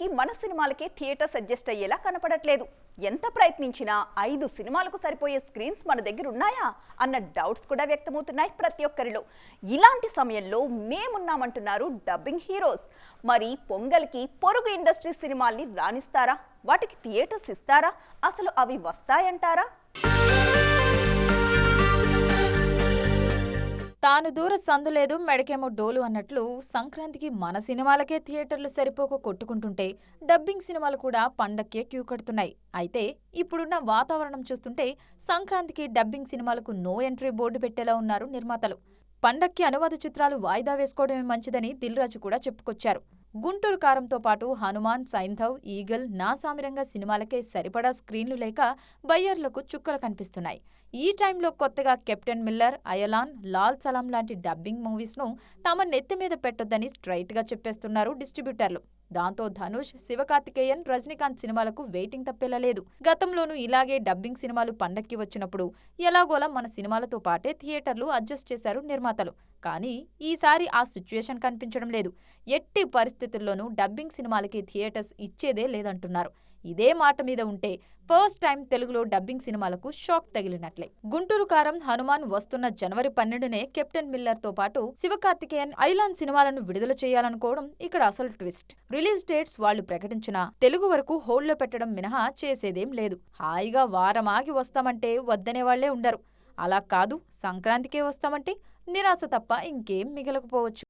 సంక్రాంతికి మన సినిమాలకే theatres adjust అయ్యేలా కనపడట్లేదు. ఎంత ప్రయత్నించినా ఐదు సినిమాలకు సరిపోయే స్క్రీన్స్ మన దగ్గర ఉన్నాయా? అన్న డౌట్స్ కూడా వ్యక్తమవుతున్నాయి ప్రతి ఒక్కరిలో. ఇలాంటి సమయంలో మేమున్నామంటున్నారు డబ్బింగ్ హీరోస్. మరి పొంగల్కి పొరుగు ఇండస్ట్రీ సినిమాల్ని రాణిస్తారా? వాటికి థియేటర్స్ ఇస్తారా? అసలు అవి వస్తాయంటారా? తాను దూర సందు లేదు మెడకేమో డోలు అన్నట్లు సంక్రాంతికి మన సినిమాలకే థియేటర్లు సరిపోక కొట్టుకుంటుంటే డబ్బింగ్ సినిమాలు కూడా పండక్కే క్యూ కడుతున్నాయి. అయితే ఇప్పుడున్న వాతావరణం చూస్తుంటే సంక్రాంతికి డబ్బింగ్ సినిమాలకు నో ఎంట్రీ బోర్డు పెట్టేలా ఉన్నారు నిర్మాతలు. పండక్కి అనువాద చిత్రాలు వాయిదా వేసుకోవడమే మంచిదని దిల్రాజు కూడా చెప్పుకొచ్చారు. గుంటూరు కారంతో పాటు హనుమాన్ సైంధవ్ ఈగల్ నాసామిరంగ సినిమాలకే సరిపడా స్క్రీన్లు లేక బయ్యర్లకు చుక్కలు కనిపిస్తున్నాయి. ఈ టైంలో కొత్తగా కెప్టెన్ మిల్లర్ అయలాన్ లాల్ సలాం లాంటి డబ్బింగ్ మూవీస్ను తమ నెత్తి మీద పెట్టొద్దని స్ట్రైట్గా చెప్పేస్తున్నారు డిస్ట్రిబ్యూటర్లు. దాంతో ధనుష్ శివకార్తికేయన్ రజనీకాంత్ సినిమాలకు వెయిటింగ్ తప్పేలా లేదు. గతంలోనూ ఇలాగే డబ్బింగ్ సినిమాలు పండక్కి వచ్చినప్పుడు ఎలాగోలా మన సినిమాలతో పాటే థియేటర్లు అడ్జస్ట్ చేశారు నిర్మాతలు. కానీ ఈసారి ఆ సిచ్యుయేషన్ కనిపించడం లేదు. ఎట్టి పరిస్థితుల్లోనూ డబ్బింగ్ సినిమాలకి థియేటర్స్ ఇచ్చేదే లేదంటున్నారు. ఇదే మాట మీద ఉంటే ఫస్ట్ టైం తెలుగులో డబ్బింగ్ సినిమాలకు షాక్ తగిలినట్లే. గుంటూరు కారం హనుమాన్ వస్తున్న జనవరి పన్నెండునే కెప్టెన్ మిల్లర్తో పాటు శివకార్తికేయన్ ఐలాన్ సినిమాలను విడుదల చేయాలనుకోవడం ఇక్కడ అసలు ట్విస్ట్. రిలీజ్ డేట్స్ వాళ్ళు ప్రకటించినా తెలుగు వరకు హోల్డ్లో పెట్టడం మినహా చేసేదేం లేదు. హాయిగా వారం ఆగి వస్తామంటే వద్దనే వాళ్ళే ఉండరు. అలా కాదు సంక్రాంతికే వస్తామంటే నిరాశ తప్ప ఇంకేం మిగలకపోవచ్చు.